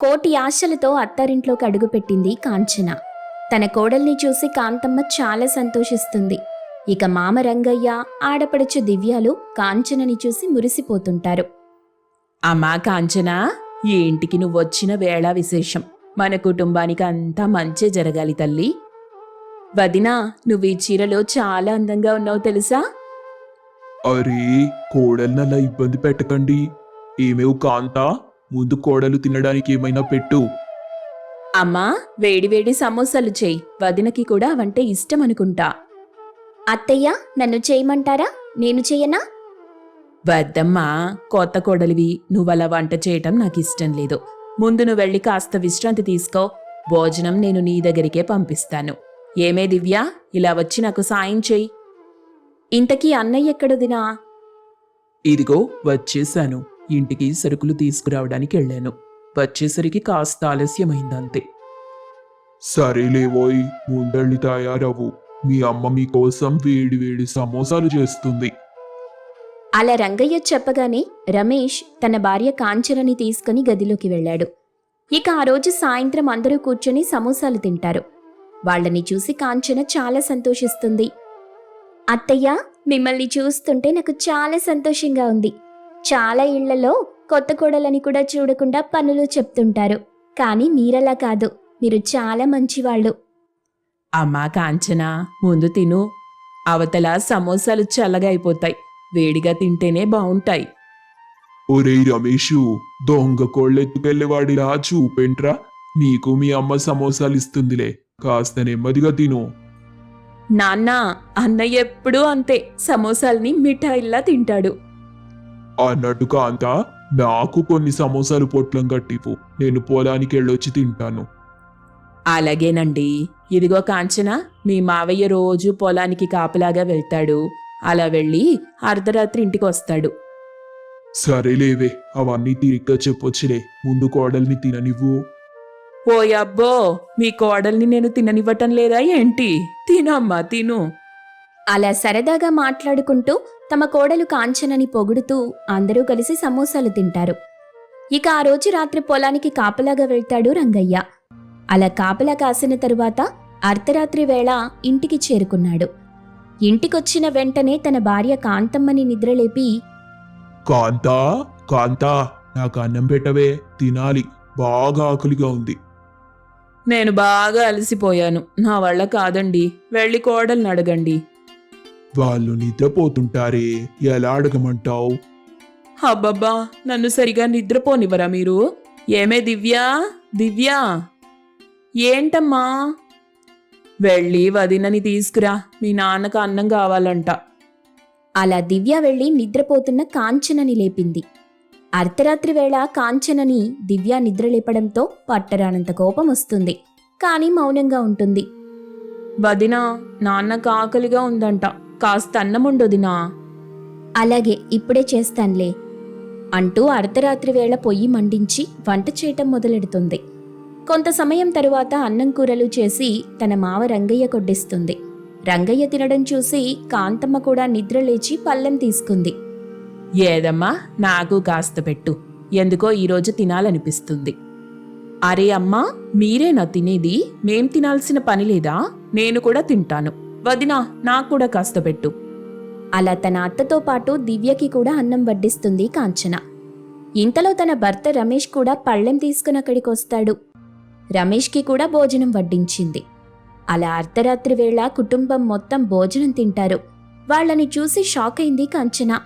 కోటి ఆశలతో అత్తారింట్లోకి అడుగుపెట్టింది కాంచన. తన కోడల్ని చూసి కాంతమ్మ చాలా సంతోషిస్తుంది. ఇక మామ రంగయ్య ఆడపడుచు దివ్యాలు కాంచనని చూసి మురిసిపోతుంటారు. అమ్మా కాంచనా ఈ ఇంటికి నువ్వొచ్చిన వేళ విశేషం. మన కుటుంబానికి అంతా మంచి జరగాలి తల్లి. వదినా నువ్వు ఈ చీరలో చాలా అందంగా ఉన్నావు తెలుసా? అరే కోడల్ని అలా ఇబ్బంది పెట్టకండి. ఏమేవ్ కాంతా? ముందు కోడలు తినడానికి ఏమైనా పెట్టు. అమ్మా వేడివేడి సమోసాలు చేయి. వదినకి కూడా అవంటే ఇష్టం అనుకుంటా. అత్తయ్య నన్ను చేయమంటారా? నేను చెయ్యనా వద్దమ్మా కొత్త కోడలివి. నువ్వలా వంట చేయటం నాకు ఇష్టం లేదు. ముందు నువ్వు వెళ్ళి కాస్త విశ్రాంతి తీసుకో. భోజనం నేను నీ దగ్గరికే పంపిస్తాను. ఏమే దివ్య ఇలా వచ్చి నాకు సాయం చెయ్యి ఇంతకీ అన్నయ్య ఎక్కడదినా ఇదిగో వచ్చేసాను ఇంటికి సరుకులు తీసుకురావడానికి వెళ్ళాను. వచ్చేసరికి కాస్త ఆలస్యమైందంతే. సరేలేవోయ్ ముందళ్ళి తయారవు. మీ అమ్మ మీకోసం వేడి వేడి సమోసాలు చేస్తుంది. అలా రంగయ్య చెప్పగానే రమేష్ తన భార్య కాంచనని తీసుకుని గదిలోకి వెళ్ళాడు. ఇక ఆ రోజు సాయంత్రం అందరూ కూర్చొని సమోసాలు తింటారు. వాళ్ళని చూసి కాంచన చాలా సంతోషిస్తుంది. అత్తయ్య మిమ్మల్ని చూస్తుంటే నాకు చాలా సంతోషంగా ఉంది. చాలా ఇళ్ళలో కొత్త కోడలని కూడా చూడకుండా పనులు చెప్తుంటారు. కానీ మీరలా కాదు. మీరు చాలా మంచివాళ్ళు. అమ్మా కాంచనా ముందు తిను. అవతల సమోసాలు చల్లగా అయిపోతాయి. వేడిగా తింటేనే బావుంటాయి. ఒరేయ్ రమేషు దొంగ కోళ్ళెత్తుకెళ్ళేవాడిలా చూపెంట్రా నీకు మీ అమ్మ సమోసాలు ఇస్తుందిలే. కాస్త నెమ్మదిగా తిను. నాన్న అన్నయ్య ఎప్పుడూ అంతే. సమోసాల్ని మిఠాయిల్లా తింటాడు. అన్నట్టు కాంత నాకు కొన్ని సమోసాలు పొట్లం కట్టిపు నేను పొలానికి వెళ్ళొచ్చి తింటాను. అలాగేనండి. ఇదిగో కాంచన మీ మావయ్య రోజు పొలానికి కాపలాగా వెళ్తాడు. అలా వెళ్ళి అర్ధరాత్రి ఇంటికి వస్తాడు సరేలేవే అవన్నీ తిరిగ్గా చెప్పొచ్చులే. ముందు కోడల్ని తిననివ్వు. ఓ అబ్బో మీ కోడల్ని నేను తిననివ్వటం లేదా ఏంటి? తినమ్మా తిను. అలా సరదాగా మాట్లాడుకుంటూ తమ కోడలు కాంచనని పొగుడుతూ అందరూ కలిసి సమోసాలు తింటారు. ఇక ఆ రోజు రాత్రి పొలానికి కాపలాగా వెళ్తాడు రంగయ్య. అలా కాపలా కాసిన తరువాత అర్ధరాత్రి వేళ ఇంటికి చేరుకున్నాడు. ఇంటికొచ్చిన వెంటనే తన భార్య కాంతమ్మని నిద్రలేపి కాంతా కాంతా నాకు అన్నం పెట్టవే తినాలి. బాగా ఆకలిగా ఉంది. నేను బాగా అలసిపోయాను. నా వల్ల కాదండి. వెళ్ళి కోడల్ని అడగండి. వాళ్ళు నిద్రపోతుంటారే ఎలా అడగమంటావు? అబ్బబ్బా నన్ను సరిగా నిద్రపోనివ్వరా మీరు? ఏమే దివ్యా? దివ్యా? ఏంటమ్మా? వెళ్ళి వదినని తీసుకురా. మీ నాన్నకు అన్నం కావాలంట. అలా దివ్య వెళ్ళి నిద్రపోతున్న కాంచనని లేపింది. అర్ధరాత్రి వేళ కాంచనని దివ్య నిద్రలేపడంతో పట్టరానంత కోపం వస్తుంది. కానీ మౌనంగా ఉంటుంది. వదినా నాన్నకు ఆకలిగా ఉందంట. కాస్త అన్నం ఉండొదినా అలాగే ఇప్పుడే చేస్తాన్లే. అంటూ అర్ధరాత్రి వేళ పొయ్యి మండించి వంట చేయటం మొదలెడుతుంది. కొంత సమయం తరువాత అన్నం కూరలు చేసి తన మావ రంగయ్య కొడ్డిస్తుంది. రంగయ్య తినడం చూసి కాంతమ్మ కూడా నిద్రలేచి పళ్ళెం తీసుకుంది. ఏదమ్మా నాకు కాస్త పెట్టు. ఎందుకో ఈరోజు తినాలనిపిస్తుంది. అరే అమ్మా మీరేనా తినేది? మేం తినాల్సిన పని లేదా? నేను కూడా తింటాను. వదినా నాకు కూడా కాస్త పెట్టు. అలా తన అత్తతో పాటు దివ్యకి కూడా అన్నం వడ్డిస్తుంది కాంచన. ఇంతలో తన భర్త రమేష్ కూడా పళ్ళెం తీసుకుని అక్కడికి వస్తాడు రమేష్కి కూడా భోజనం వడ్డించింది. అలా అర్ధరాత్రి వేళ కుటుంబం మొత్తం భోజనం తింటారు. వాళ్ళని చూసి షాక్ అయింది కాంచన.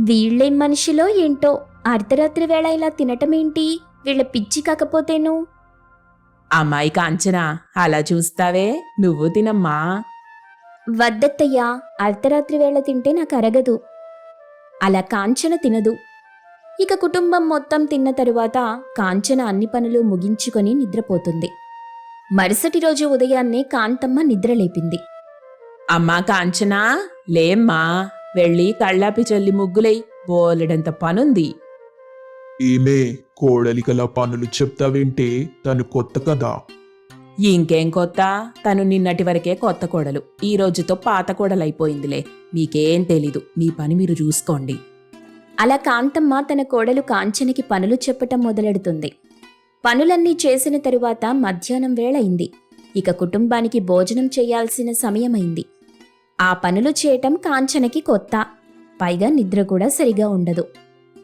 వీళ్ళేం మనిషిలో ఏంటో అర్ధరాత్రి వేళ ఇలా తినటమేంటి? వీళ్ళ పిచ్చి కాకపోతేను? అమ్మాయి కాంచనా అలా చూస్తావే? నువ్వు తినమ్మా. వద్దత్తయ్యా అర్ధరాత్రి వేళ తింటే నాకు అరగదు అలా కాంచన తినదు. ఇక కుటుంబం మొత్తం తిన్న తరువాత కాంచన అన్ని పనులు ముగించుకొని నిద్రపోతుంది. మరుసటి రోజు ఉదయాన్నే కాంతమ్మ నిద్రలేపింది. అమ్మా కాంచనా లేమ్మా వెళ్ళి కళ్ళాపి చల్లి ముగ్గులై బోలెడంత పనుంది. ఏమే కోడలికలా పనులు చెప్తావేంటే తను కొత్త కదా. ఇంకేం కొత్త? తను నిన్నటి వరకే కొత్త కోడలు. ఈ రోజుతో పాత కోడలైపోయిందిలే. మీకేం తెలీదు. మీ పని మీరు చూసుకోండి. అలా కాంతమ్మ తన కోడలు కాంచనకి పనులు చెప్పటం మొదలెడుతుంది. పనులన్నీ చేసిన తరువాత మధ్యాహ్నం వేళయింది. ఇక కుటుంబానికి భోజనం చేయాల్సిన సమయమైంది. ఆ పనులు చేయటం కాంచనకి కొత్త. పైగా నిద్ర కూడా సరిగా ఉండదు.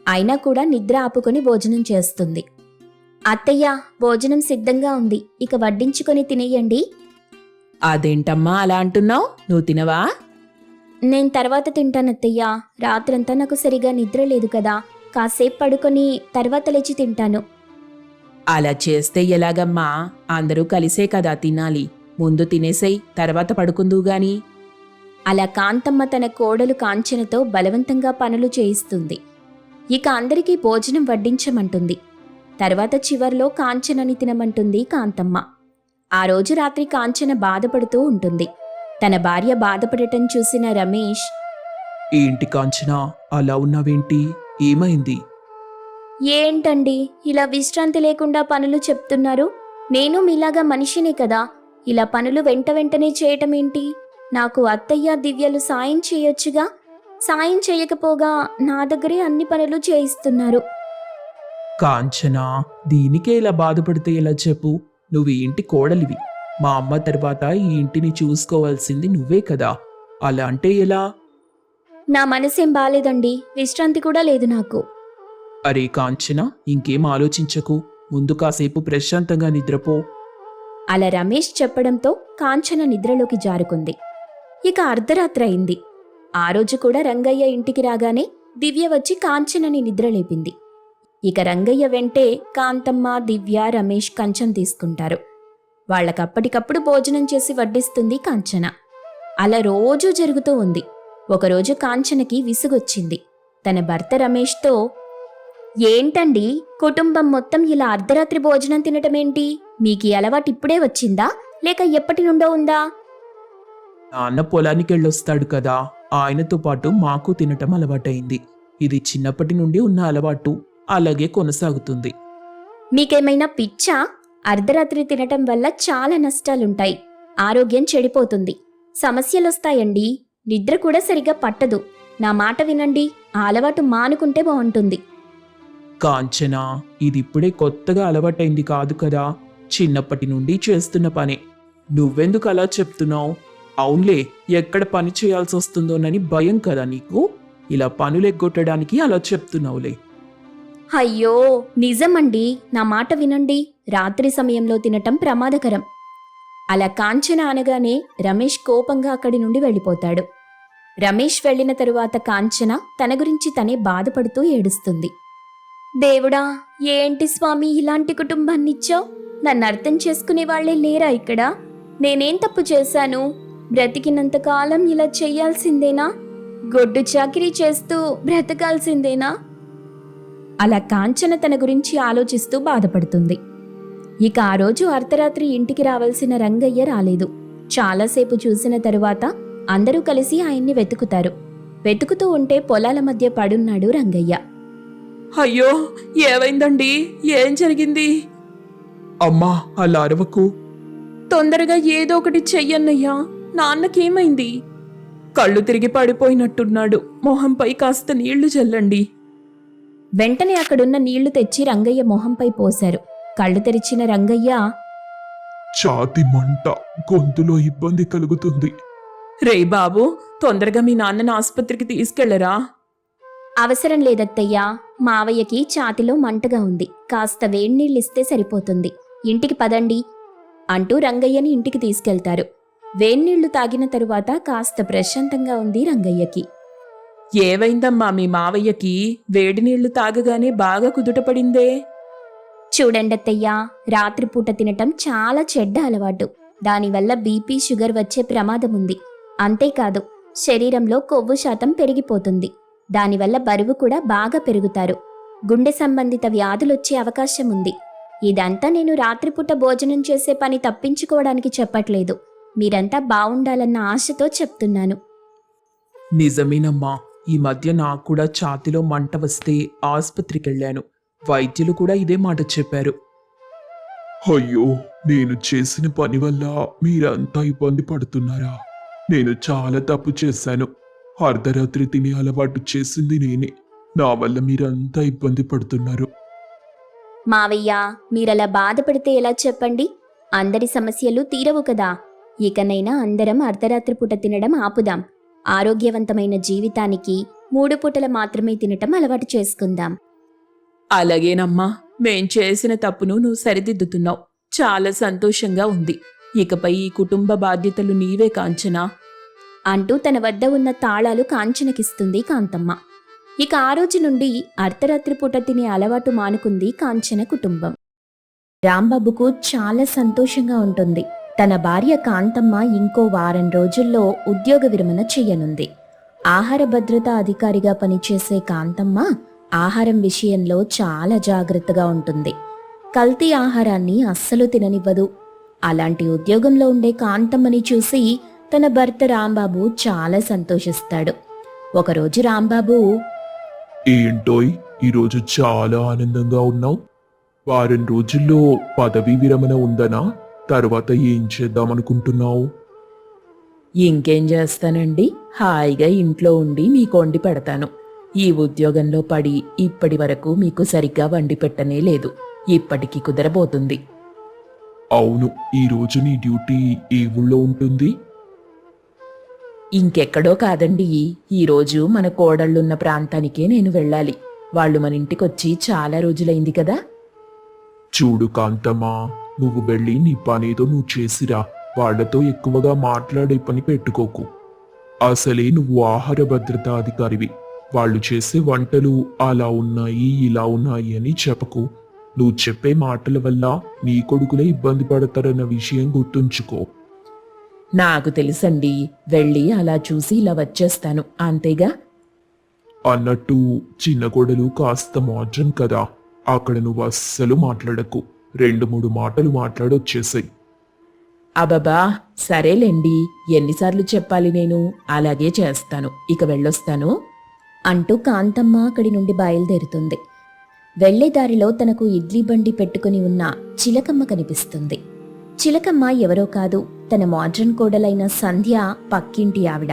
అయినా కూడా నిద్ర ఆపుకొని భోజనం చేస్తుంది. అత్తయ్య భోజనం సిద్ధంగా ఉంది. ఇక వడ్డించుకొని తినేయండి. అదేంటమ్మా అలా అంటున్నావు? నువ్వు తినవా? నేను తర్వాత తింటాను అత్తయ్య. రాత్రంతా నాకు సరిగా నిద్ర లేదు కదా. కాసేపు పడుకొని తర్వాత లేచి తింటాను. అలా చేస్తే ఎలాగమ్మా? అందరూ కలిసే కదా తినాలి. ముందు తినేసేయ్ తర్వాత పడుకుందువు గాని. అలా కాంతమ్మ తన కోడలు కాంచనతో బలవంతంగా పనులు చేయిస్తుంది. ఇక అందరికీ భోజనం వడ్డించమంటుంది. తర్వాత చివర్లో కాంచనని తినమంటుంది కాంతమ్మ. ఆ రోజు రాత్రి కాంచన బాధపడుతూ ఉంటుంది. తన భార్య బాధపడటం చూసిన రమేష్ ఏంటి కాంచనా అలా ఉన్నావేంటి? ఏమైంది? ఏంటండి ఇలా విశ్రాంతి లేకుండా పనులు చెప్తున్నారు? నేను మీలాగా మనిషినే కదా ఇలా పనులు వెంట వెంటనే చేయటం ఏంటి నాకు అత్తయ్య దివ్యలు సాయం చేయొచ్చుగా? సాయం చేయకపోగా నా దగ్గరే అన్ని పనులు చేయిస్తున్నారు. కాంచనా దీనికే ఇలా బాధపడితే ఎలా చెప్పు? నువ్వు ఈ ఇంటి కోడలివి. మా అమ్మ తర్వాత ఈ ఇంటిని చూసుకోవాల్సింది నువ్వే కదా. అలా అంటే ఎలా? నా మనసేం బాలేదండి. విశ్రాంతి కూడా లేదు నాకు. అరే కాంచన ఇంకేం ఆలోచించకు. ముందు కాసేపు ప్రశాంతంగా నిద్రపో. అలా రమేష్ చెప్పడంతో కాంచన నిద్రలోకి జారుకుంది. ఇక అర్ధరాత్రి అయింది. ఆ రోజు కూడా రంగయ్య ఇంటికి రాగానే దివ్య వచ్చి కాంచనని నిద్రలేపింది. ఇక రంగయ్య వెంటే కాంతమ్మ దివ్య రమేష్ కంచం తీసుకుంటారు. వాళ్ళకప్పటికప్పుడు భోజనం చేసి వడ్డిస్తుంది కాంచన. అలా రోజూ జరుగుతూ ఉంది. ఒకరోజు కాంచనకి విసుగొచ్చింది. తన భర్త రమేష్తో ఏంటండి? కుటుంబం మొత్తం ఇలా అర్ధరాత్రి భోజనం తినటమేంటి? మీకు ఈ అలవాటు ఇప్పుడే వచ్చిందా? లేక ఎప్పటి నుండో ఉందా? నాన్న పొలానికి వెళ్ళొస్తాడు కదా. ఆయనతో పాటు మాకు తినటం అలవాటైంది ఇది చిన్నప్పటి నుండి ఉన్న అలవాటు. అలాగే కొనసాగుతుంది. మీకేమైనా పిచ్చా? అర్ధరాత్రి తినటం వల్ల చాలా నష్టాలుంటాయి. ఆరోగ్యం చెడిపోతుంది. సమస్యలొస్తాయండి. నిద్ర కూడా సరిగా పట్టదు. నా మాట వినండి. ఆ అలవాటు మానుకుంటే బాగుంటుంది. కాంచనా ఇది ఇప్పుడే కొత్తగా అలవాటైంది కాదు కదా? చిన్నప్పటి నుండి చేస్తున్న పనే. నువ్వెందుకు అలా చెప్తున్నావు? అవునులే ఎక్కడ పని చేయాల్సి వస్తుందోనని భయం కదా నీకు? ఇలా పనులు ఎగ్గొట్టడానికి అలా చెప్తున్నావులే. అయ్యో నిజమండి. నా మాట వినండి. రాత్రి సమయంలో తినటం ప్రమాదకరం. అలా కాంచన అనగానే రమేష్ కోపంగా అక్కడి నుండి వెళ్ళిపోతాడు. రమేష్ వెళ్ళిన తరువాత కాంచన తన గురించి తనే బాధపడుతూ ఏడుస్తుంది. దేవుడా ఏంటి స్వామి ఇలాంటి కుటుంబాన్నిచ్చావు? నన్ను అర్థం చేసుకునే వాళ్ళే లేరా ఇక్కడ? నేనేం తప్పు చేశాను? బ్రతికినంత కాలం ఇలా చెయ్యాల్సిందేనా గొడ్డు చాకిరీ చేస్తూ బ్రతకాల్సిందేనా? అలా కాంచన తన గురించి ఆలోచిస్తూ బాధపడుతుంది. ఇక ఆ రోజు అర్ధరాత్రి ఇంటికి రావాల్సిన రంగయ్య రాలేదు. చాలాసేపు చూసిన తరువాత అందరూ కలిసి ఆయన్ని వెతుకుతారు. వెతుకుతూ ఉంటే పొలాల మధ్య పడున్నాడు రంగయ్య. అయ్యో ఏమైందండి? ఏం జరిగింది? అమ్మా అలా అరవకు. తొందరగా ఏదో ఒకటి చెయ్యన్నయ్యా. నాన్నకేమైంది? కళ్ళు తిరిగి పడిపోయినట్టున్నాడు. మొహంపై కాస్త నీళ్ళు చల్లండి వెంటనే అక్కడున్న నీళ్ళు తెచ్చి రంగయ్య మొహంపై పోశారు. కళ్ళు తెరిచిన రంగయ్య ఛాతి మంట గొంతులో ఇబ్బంది కలుగుతుంది. రే బాబు తొందరగా మీ నాన్నని ఆసుపత్రికి తీసుకెళ్ళరా? అవసరం లేదత్తయ్యా. మావయ్యకి ఛాతిలో మంటగా ఉంది. కాస్త వేణీళ్ళిస్తే సరిపోతుంది. ఇంటికి పదండి అంటూ రంగయ్యని ఇంటికి తీసుకెళ్తారు. వేన్నీళ్ళు తాగిన తరువాత కాస్త ప్రశాంతంగా ఉంది రంగయ్యకి. ఏవైందమ్మా మీ మావయ్యకి? వేడి నీళ్ళు తాగగానే బాగా కుదుటపడిందే. చూడండత్తయ్యా రాత్రిపూట తినటం చాలా చెడ్డ అలవాటు. దానివల్ల బీపీ షుగర్ వచ్చే ప్రమాదం ఉంది అంతేకాదు శరీరంలో కొవ్వు శాతం పెరిగిపోతుంది. దానివల్ల బరువు కూడా బాగా పెరుగుతారు. గుండె సంబంధిత వ్యాధులొచ్చే అవకాశం ఉంది ఇదంతా నేను రాత్రిపూట భోజనం చేసే పని తప్పించుకోవడానికి చెప్పట్లేదు. మీరంతా బావుండాలన్న ఆశతో చెప్తున్నాను. నిజమేనమ్మా. ఈ మధ్య నాకు కూడా ఛాతిలో మంట వస్తే ఆసుపత్రికి వెళ్ళాను వైద్యులు కూడా ఇదే మాట చెప్పారు. అయ్యో నేను చేసిన పని వల్ల మీరంతా ఇబ్బంది పడుతున్నారా? నేను చాలా తప్పు చేశాను. అర్ధరాత్రి తినే అలవాటు చేసింది నేనే. నా వల్ల మీరంతా ఇబ్బంది పడుతున్నారు. మావయ్య మీరలా బాధపడితే ఎలా చెప్పండి? అందరి సమస్యలు తీరవు కదా. ఇకనైనా అందరం అర్ధరాత్రి పూట తినడం ఆపుదాం. ఆరోగ్యవంతమైన జీవితానికి మూడు పూటల మాత్రమే తినటం అలవాటు చేసుకుందాం. అలాగేనమ్మా మేం చేసిన తప్పును నువ్వు సరిదిద్దుతున్నావు. చాలా సంతోషంగా ఉంది. ఇకపై ఈ కుటుంబ బాధ్యతలు నీవే కాంచనా. అంటూ తన వద్ద ఉన్న తాళాలు కాంచనకిస్తుంది కాంతమ్మ. ఇక ఆ రోజు నుండి అర్ధరాత్రి పూట తినే అలవాటు మానుకుంది కాంచన కుటుంబం. రాంబాబుకు చాలా సంతోషంగా ఉంటుంది. తన భార్య కాంతమ్మ ఇంకో వారం రోజుల్లో ఉద్యోగ విరమణ చేయనుంది. ఆహార భద్రతా అధికారిగా పనిచేసే కాంతమ్మ ఆహారం విషయంలో చాలా జాగ్రత్తగా ఉంటుంది. కల్తీ ఆహారాన్ని అస్సలు తిననివ్వదు. అలాంటి ఉద్యోగంలో ఉండే కాంతమ్మని చూసి తన భర్త రాంబాబు చాలా సంతోషిస్తాడు. ఒకరోజు రాంబాబు ఏంటోయ్ ఈరోజు చాలా ఆనందంగా ఉన్నావు. వారం రోజుల్లో పదవీ విరమణ ఉందనా? తర్వాత ఏం చేద్దామనుకుంటున్నావు? ఇంకేం చేస్తానండి? హాయిగా ఇంట్లో ఉండి మీకు వండి పెడతాను. ఈ ఉద్యోగంలో పడి ఇప్పటి వరకు మీకు సరిగ్గా వండి పెట్టనే లేదు. ఇప్పటికి కుదరబోతుంది. అవును ఈ రోజు నీ డ్యూటీ ఏ ఊళ్ళో ఉంటుంది? ఇంకెక్కడో కాదండి. ఈరోజు మన కోడళ్ళున్న ప్రాంతానికే నేను వెళ్ళాలి. వాళ్ళు మన ఇంటికొచ్చి చాలా రోజులైంది కదా? చూడు కాంతమ్మా నువ్వు వెళ్ళి నీ పనేదో నువ్వు చేసిరా. వాళ్ళతో ఎక్కువగా మాట్లాడే పని పెట్టుకోకు. అసలే నువ్వు ఆహార భద్రతా అధికారివి. వాళ్ళు చేసే వంటలు అలా ఉన్నాయి ఇలా ఉన్నాయి అని చెప్పకు. నువ్వు చెప్పే మాటల వల్ల నీ కొడుకులే ఇబ్బంది పడతారన్న విషయం గుర్తుంచుకో. నాకు తెలుసండి వెళ్ళి అలా చూసి ఇలా వచ్చేస్తాను. అంతేగా? అన్నట్టు చిన్న కొడలు కాస్త మోడ్రన్ కదా. అక్కడ నువ్వు అస్సలు మాట్లాడకు. రెండు మూడు మాటలు మాట్లాడొచ్చేసాయి. అబబా సరేలేండి. ఎన్నిసార్లు చెప్పాలి నేను? అలాగే చేస్తాను. ఇక వెళ్ళొస్తాను. అంటూ కాంతమ్మ అక్కడి నుండి బయలుదేరుతుంది. వెళ్ళే దారిలో తనకు ఇడ్లీ బండి పెట్టుకుని ఉన్న చిలకమ్మ కనిపిస్తుంది. చిలకమ్మ ఎవరో కాదు తన మోడ్రన్ కోడలైన సంధ్య పక్కింటి ఆవిడ.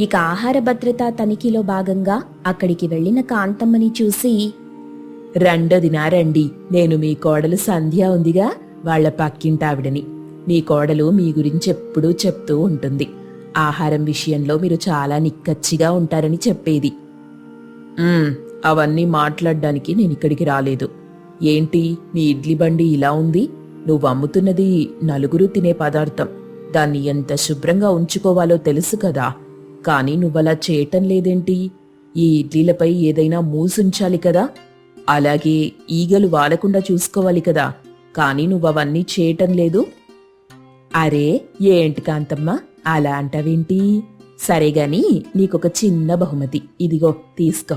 ఇక ఆహార భద్రత తనిఖీలో భాగంగా అక్కడికి వెళ్ళిన కాంతమ్మని చూసి రెండోదినా రండి నేను మీ కోడలు సంధ్య ఉందిగా వాళ్ళ పక్కింటావిడని. మీ కోడలు మీ గురించి ఎప్పుడూ చెప్తూ ఉంటుంది. ఆహారం విషయంలో మీరు చాలా నిక్కచ్చిగా ఉంటారని చెప్పేది. అవన్నీ మాట్లాడడానికి నేను ఇక్కడికి రాలేదు. ఏంటి నీ ఇడ్లీ బండి ఇలా ఉంది? నువ్వు అమ్ముతున్నది నలుగురు తినే పదార్థం. దాన్ని ఎంత శుభ్రంగా ఉంచుకోవాలో తెలుసు కదా. కానీ నువ్వలా చేయటం లేదేంటి? ఈ ఇడ్లీలపై ఏదైనా మూసుంచాలి కదా? అలాగే ఈగలు వాలకుండా చూసుకోవాలి కదా కానీ నువ్వవన్నీ చేయటం లేదు. అరే ఏంటి కాంతమ్మ? అలా అంటావేంటి? సరేగాని నీకొక చిన్న బహుమతి. ఇదిగో తీసుకో.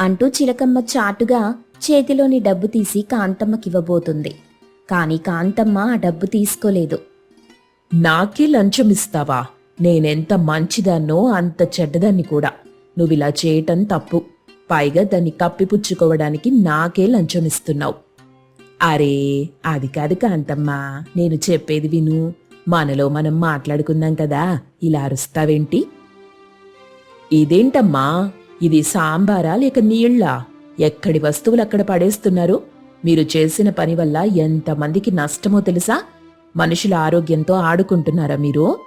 అంటూ చిలకమ్మ చాటుగా చేతిలోని డబ్బు తీసి కాంతమ్మకివ్వబోతుంది. కాని కాంతమ్మ ఆ డబ్బు తీసుకోలేదు. నాకే లంచం ఇస్తావా నేనెంత మంచిదాన్నో అంత చెడ్డదాన్ని కూడా. నువ్విలా చేయటం తప్పు. పైగా దాన్ని కప్పిపుచ్చుకోవడానికి నాకే లంచం ఇస్తున్నావు అరే అది కాదు కాంతమ్మా నేను చెప్పేది విను. మనలో మనం మాట్లాడుకుందాం కదా ఇలా అరుస్తావేంటి? ఇదేంటమ్మా ఇది సాంబారా లేక నీళ్ళా? ఎక్కడి వస్తువులు అక్కడ పడేస్తున్నారు? మీరు చేసిన పని వల్ల ఎంతమందికి నష్టమో తెలుసా? మనుషుల ఆరోగ్యంతో ఆడుకుంటున్నారా మీరు?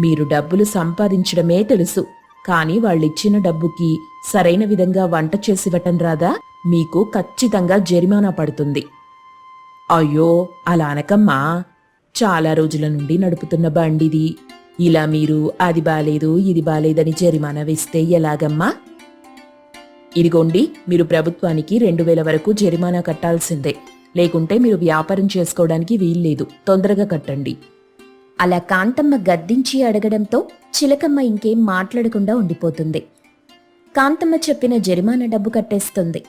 మీరు డబ్బులు సంపాదించడమే తెలుసు. కానీ వాళ్ళిచ్చిన డబ్బుకి సరైన విధంగా వంట చేసివ్వటం రాదా? మీకు ఖచ్చితంగా జరిమానా పడుతుంది. అయ్యో అలా అనకమ్మా. చాలా రోజుల నుండి నడుపుతున్న బండిది. ఇలా మీరు అది బాలేదు ఇది బాలేదని జరిమానా వేస్తే ఎలాగమ్మా? ఇదిగోండి మీరు ప్రభుత్వానికి రెండు వేల వరకు జరిమానా కట్టాల్సిందే. లేకుంటే మీరు వ్యాపారం చేసుకోవడానికి వీల్లేదు. తొందరగా కట్టండి. అలా కాంతమ్మ గద్దించి అడగడంతో చిలకమ్మ ఇంకేం మాట్లాడకుండా ఉండిపోతుంది. కాంతమ్మ చెప్పిన జరిమానా డబ్బు కట్టేస్తుంది.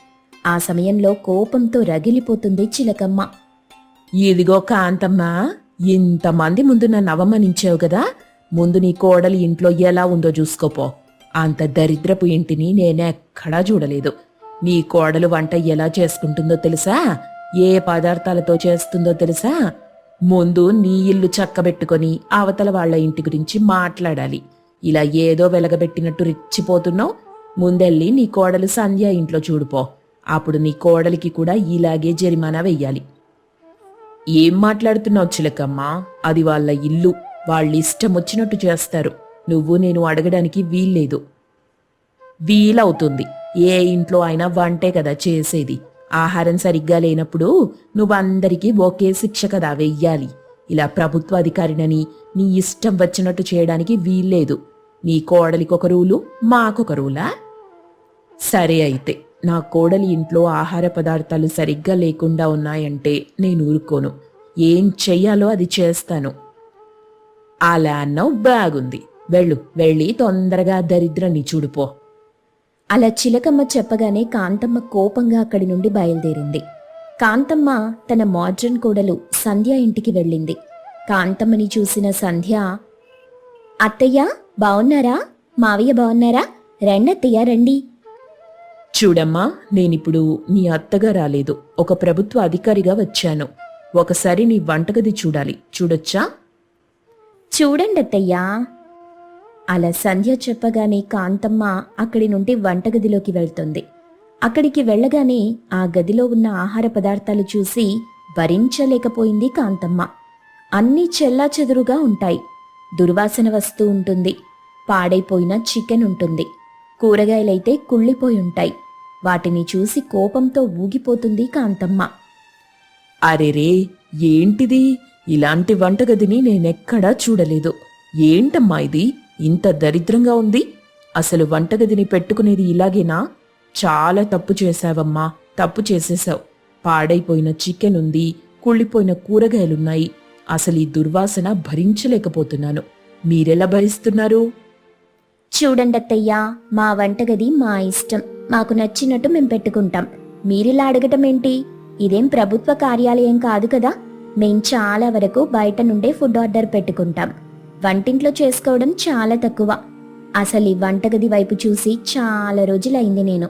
ఆ సమయంలో కోపంతో రగిలిపోతుంది చిలకమ్మ. ఇదిగో కాంతమ్మ ఇంతమంది ముందు నన్ను అవమానించావు కదా ముందు నీ కోడలి ఇంట్లో ఎలా ఉందో చూసుకోపో. అంత దరిద్రపు ఇంటిని నేనెక్కడా చూడలేదు. నీ కోడలు వంట ఎలా చేసుకుంటుందో తెలుసా? ఏ పదార్థాలతో చేస్తుందో తెలుసా? ముందు నీ ఇల్లు చక్కబెట్టుకొని అవతల వాళ్ళ ఇంటి గురించి మాట్లాడాలి. ఇలా ఏదో వెలగబెట్టినట్టు రెచ్చిపోతున్నావు. ముందెళ్ళి నీ కోడలు సంధ్య ఇంట్లో చూడుపో అప్పుడు నీ కోడలికి కూడా ఇలాగే జరిమానా వెయ్యాలి. ఏం మాట్లాడుతున్నావు చిలకమ్మా? అది వాళ్ళ ఇల్లు. వాళ్ళ ఇష్టం వచ్చినట్టు చేస్తారు. నువ్వు నేను అడగడానికి వీల్లేదు. వీలవుతుంది. ఏ ఇంట్లో అయినా వంటే కదా చేసేది. ఆహారం సరిగ్గా లేనప్పుడు నువ్వందరికీ ఒకే శిక్ష కదా వెయ్యాలి. ఇలా ప్రభుత్వ అధికారినని నీ ఇష్టం వచ్చినట్టు చేయడానికి వీల్లేదు. నీ కోడలికొక రూలు మాకొక రూలా? సరే అయితే నా కోడలి ఇంట్లో ఆహార పదార్థాలు సరిగ్గా లేకుండా ఉన్నాయంటే నేను ఊరుకోను. ఏం చెయ్యాలో అది చేస్తాను. అలా అన్నావు బాగుంది. వెళ్ళు వెళ్ళి తొందరగా దరిద్రాన్ని చూడుపో అలా చిలకమ్మ చెప్పగానే కాంతమ్మ కోపంగా అక్కడి నుండి బయలుదేరింది. కాంతమ్మ తన మోడ్రన్ కోడలు సంధ్య ఇంటికి వెళ్ళింది. కాంతమ్మని చూసిన సంధ్య అత్తయ్య బావున్నారా? మావయ్య బావున్నారా? రెండత్తయ్య రండి. చూడమ్మా నేనిప్పుడు నీ అత్తగా రాలేదు. ఒక ప్రభుత్వ అధికారిగా వచ్చాను. ఒకసారి నీ వంటగది చూడాలి. చూడొచ్చా? చూడండి అత్తయ్యా అలా సంధ్య చెప్పగానే కాంతమ్మ అక్కడి నుండి వంటగదిలోకి వెళ్తుంది. అక్కడికి వెళ్ళగానే ఆ గదిలో ఉన్న ఆహార పదార్థాలు చూసి భరించలేకపోయింది కాంతమ్మ. అన్నీ చెల్లాచెదురుగా ఉంటాయి. దుర్వాసన వస్తూ ఉంటుంది. పాడైపోయిన చికెన్ ఉంటుంది. కూరగాయలైతే కుళ్ళిపోయి ఉంటాయి. వాటిని చూసి కోపంతో ఊగిపోతుంది కాంతమ్మ. అరెరే ఏంటిది? ఇలాంటి వంటగదిని నేనెక్కడా చూడలేదు. ఏంటమ్మా ఇది? ఇంత దరిద్రంగా ఉంది. అసలు వంటగదిని పెట్టుకునేది ఇలాగేనా? చాలా తప్పు చేశావమ్మా. తప్పు చేసేశావు. పాడైపోయిన చికెన్ ఉంది. కుళ్ళిపోయిన కూరగాయలున్నాయి. అసలు ఈ దుర్వాసన భరించలేకపోతున్నాను. మీరెలా భరిస్తున్నారు? చూడండి అత్తయ్యా మా వంటగది మా ఇష్టం. మాకు నచ్చినట్టు మేం పెట్టుకుంటాం. మీరిలా అడగటం ఏంటి ఇదేం ప్రభుత్వ కార్యాలయం కాదు కదా? మేం చాలా వరకు బయట నుండే ఫుడ్ ఆర్డర్ పెట్టుకుంటాం. వంటింట్లో చేసుకోవడం చాలా తక్కువ. అసలు ఈ వంటగది వైపు చూసి చాలా రోజులైంది నేను.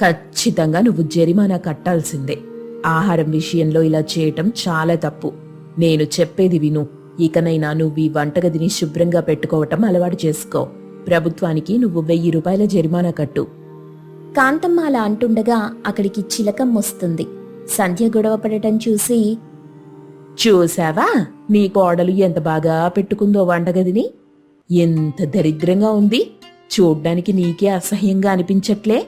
ఖచ్చితంగా నువ్వు జరిమానా కట్టాల్సిందే. ఆహారం విషయంలో ఇలా చేయటం చాలా తప్పు. నేను చెప్పేది విను. ఇకనైనా నువ్వు ఈ వంటగదిని శుభ్రంగా పెట్టుకోవటం అలవాటు చేసుకో. ప్రభుత్వానికి నువ్వు వెయ్యి రూపాయల జరిమానా కట్టు. కాంతమ్మ అలా అంటుండగా అక్కడికి చిలకం వస్తుంది. సంధ్య గొడవ పడటం చూసి చూసావా నీ కోడలు ఎంత బాగా పెట్టుకుందో వంటగదిని? ఎంత దరిద్రంగా ఉంది. చూడ్డానికి నీకే అసహ్యంగా అనిపించట్లే.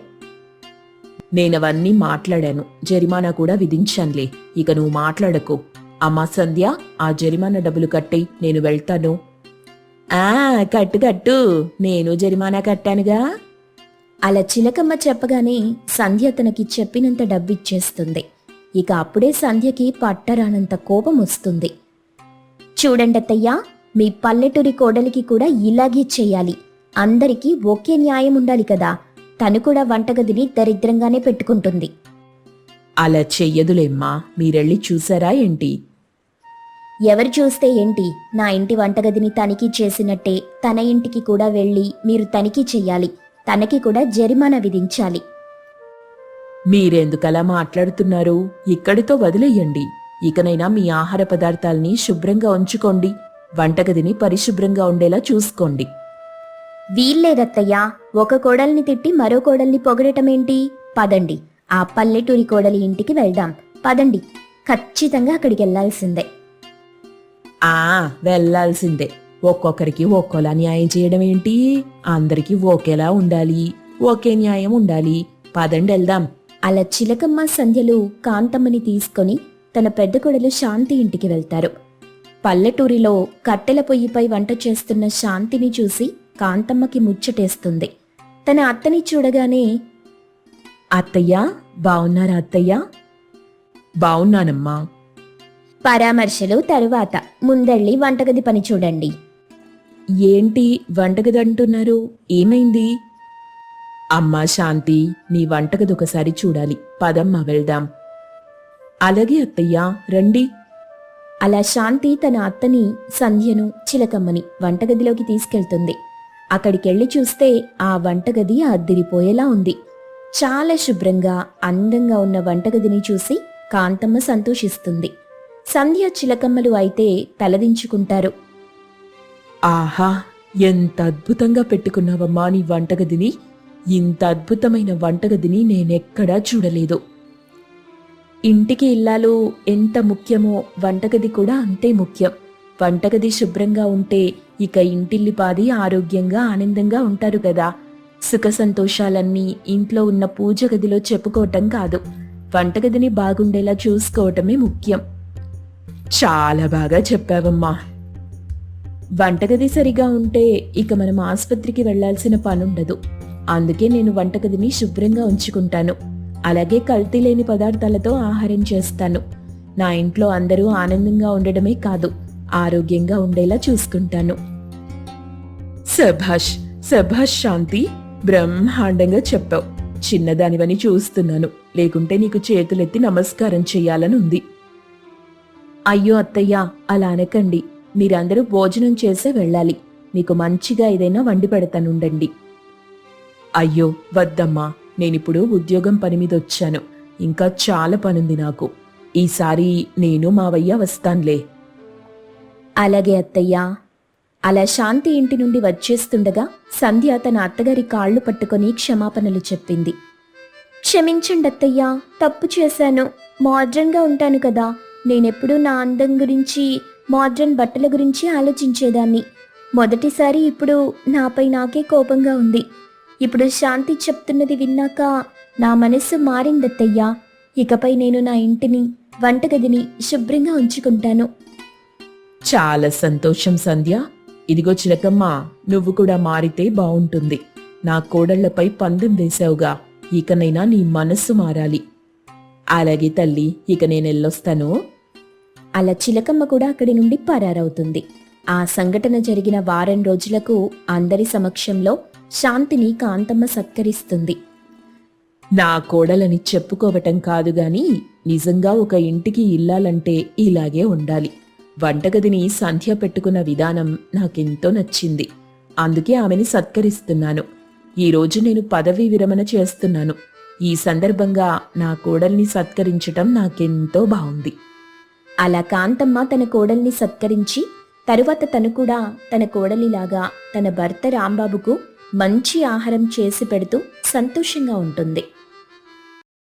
నేనవన్నీ మాట్లాడాను. జరిమానా కూడా విధించానులే. ఇక నువ్వు మాట్లాడకు. అమ్మా సంధ్య ఆ జరిమానా డబ్బులు కట్టి నేను వెళ్తాను. ఆ కట్టు కట్టు. నేను జరిమానా కట్టానుగా. అలా చిలకమ్మ చెప్పగానే సంధ్య తనకి చెప్పినంత డబ్బిచ్చేస్తుంది. ఇక అప్పుడే సంధ్యకి పట్టరానంత కోపం వస్తుంది. చూడండత్తయ్యా మీ పల్లెటూరి కోడలికి కూడా ఇలాగే చెయ్యాలి అందరికీ ఒకే న్యాయం ఉండాలి కదా. తను కూడా వంటగదిని దరిద్రంగానే పెట్టుకుంటుంది. అలా చెయ్యదులేమ్మా మీరెళ్ళి చూసారా ఏంటి? ఎవరు చూస్తే ఏంటి? నా ఇంటి వంటగదిని తనిఖీ చేసినట్టే తన ఇంటికి కూడా వెళ్ళి మీరు తనిఖీ చెయ్యాలి. తనకి కూడా జరిమానా విధించాలి. మీరెందుకలా మాట్లాడుతున్నారు? ఇక్కడితో వదిలేయండి. ఇకనైనా మీ ఆహార పదార్థాల్ని శుభ్రంగా ఉంచుకోండి. వంటగదిని పరిశుభ్రంగా ఉండేలా చూసుకోండి. వీల్లేదత్తయ్యా ఒక కోడల్ని తిట్టి మరో కోడల్ని పొగడటమేంటి? పదండి. ఆ పల్లెటూరి కోడలి ఇంటికి వెళ్దాం. పదండి. ఖచ్చితంగా అక్కడికి వెళ్ళాల్సిందే ఆ వెళ్ళాల్సిందే ఒక్కొక్కరికి ఒక్కోలా న్యాయం చేయడం ఏంటి అందరికీ ఒకేలా ఉండాలి. ఒకే న్యాయం ఉండాలి. పదండి వెళ్దాం. అలా చిలకమ్మ సంధ్యలు కాంతమ్మని తీసుకొని తన పెద్ద కొడలు శాంతి ఇంటికి వెళ్తారు. పల్లెటూరిలో కట్టెల పొయ్యిపై వంట చేస్తున్న శాంతిని చూసి కాంతమ్మకి ముచ్చటేస్తుంది. తన అత్తని చూడగానే అత్తయ్య బావున్నారా అత్తయ్య? బావున్నానమ్మా. పరామర్శలు తరువాత ముందెళ్ళి వంటగది పని చూడండి. ఏంటి వంటగది అంటున్నారు ఏమైంది? అమ్మా శాంతి నీ వంటగది ఒకసారి చూడాలి పదమ్మా వెళ్దాం. అలాగే అత్తయ్యా రండి. అలా శాంతి తన అత్తని సంధ్యను చిలకమ్మని వంటగదిలోకి తీసుకెళ్తుంది. అక్కడికెళ్ళి చూస్తే ఆ వంటగది అద్దిరిపోయేలా ఉంది. చాలా శుభ్రంగా అందంగా ఉన్న వంటగదిని చూసి కాంతమ్మ సంతోషిస్తుంది. సంధ్య చిలకమ్మలు అయితే తలదించుకుంటారు. ఆహా ఎంత అద్భుతంగా పెట్టుకున్నావమ్మా నీ వంటగదిని. ఇంత అద్భుతమైన వంటగదిని నేనెక్కడా చూడలేదు. ఇంటికి ఇల్లాలు ఎంత ముఖ్యమో వంటగది కూడా అంతే ముఖ్యం. వంటగది శుభ్రంగా ఉంటే ఇక ఇంటిల్లిపాది ఆరోగ్యంగా ఆనందంగా ఉంటారు కదా. సుఖ సంతోషాలన్నీ ఇంట్లో ఉన్న పూజ గదిలో చెప్పుకోవటం కాదు. వంటగదిని బాగుండేలా చూసుకోవటమే ముఖ్యం. చాలా బాగా చెప్పావమ్మా. వంటగది సరిగా ఉంటే ఇక మనం ఆసుపత్రికి వెళ్ళాల్సిన పనుండదు. అందుకే నేను వంటగదిని శుభ్రంగా ఉంచుకుంటాను. అలాగే కల్తీ లేని పదార్థాలతో ఆహారం చేస్తాను. నా ఇంట్లో అందరూ ఆనందంగా ఉండడమే కాదు ఆరోగ్యంగా ఉండేలా చూసుకుంటాను. సభాష్ సభాష్ శాంతి బ్రహ్మాండంగా చెప్పావు. చిన్నదానివని చూస్తున్నాను. లేకుంటే నీకు చేతులెత్తి నమస్కారం చెయ్యాలని ఉంది అయ్యో అత్తయ్య అలా అనకండి. మీరందరూ భోజనం చేసే వెళ్ళాలి. మీకు మంచిగా ఏదైనా వండి పెడతానుండండి. అయ్యో వద్దమ్మా నేనిప్పుడు ఉద్యోగం పని మీద వచ్చాను. ఇంకా చాలా పనుంది నాకు. ఈసారి నేను మావయ్య వస్తాన్లే. అలాగే అత్తయ్యా. అలా శాంతి ఇంటి నుండి వచ్చేస్తుండగా సంధ్య తన అత్తగారి కాళ్ళు పట్టుకొని క్షమాపణలు చెప్పింది. క్షమించండి అత్తయ్యా తప్పు చేశాను. మోడ్రన్గా ఉంటాను కదా. నేనెప్పుడూ నా అందం గురించి మోడ్రన్ బట్టల గురించి ఆలోచించేదాన్ని. మొదటిసారి ఇప్పుడు నాపై నాకే కోపంగా ఉంది. ఇప్పుడు శాంతి చెప్తున్నది విన్నాక నా మనస్సు మారిందత్తయ్యా. ఇకపై నేను నా ఇంటిని వంటగదిని శుభ్రంగా ఉంచుకుంటాను. చాలా సంతోషం సంధ్య. ఇదిగో చిలకమ్మ నువ్వు కూడా మారితే బావుంటుంది. నా కోడళ్ళపై పందెం వేశావుగా. ఇకనైనా నీ మనస్సు మారాలి. అలాగే తల్లి ఇక నేనెళ్ళొస్తాను అలా చిలకమ్మ కూడా అక్కడి నుండి పరారవుతుంది. ఆ సంఘటన జరిగిన వారం రోజులకు అందరి సమక్షంలో శాంతిని కాంతమ్మ సత్కరిస్తుంది. నా కోడలని చెప్పుకోవటం కాదు గాని నిజంగా ఒక ఇంటికి ఇల్లాలంటే ఇలాగే ఉండాలి. వంటగదిని సంధ్య పెట్టుకున్న విధానం నాకెంతో నచ్చింది. అందుకే ఆమెని సత్కరిస్తున్నాను. ఈరోజు నేను పదవీ విరమణ చేస్తున్నాను. ఈ సందర్భంగా నా కోడల్ని సత్కరించటం నాకెంతో బాగుంది అలా కాంతమ్మ తన కోడల్ని సత్కరించి తరువాత తను కూడా తన కోడలిలాగా తన భర్త రాంబాబుకు మంచి ఆహారం చేసి పెడుతూ సంతోషంగా ఉంటుంది.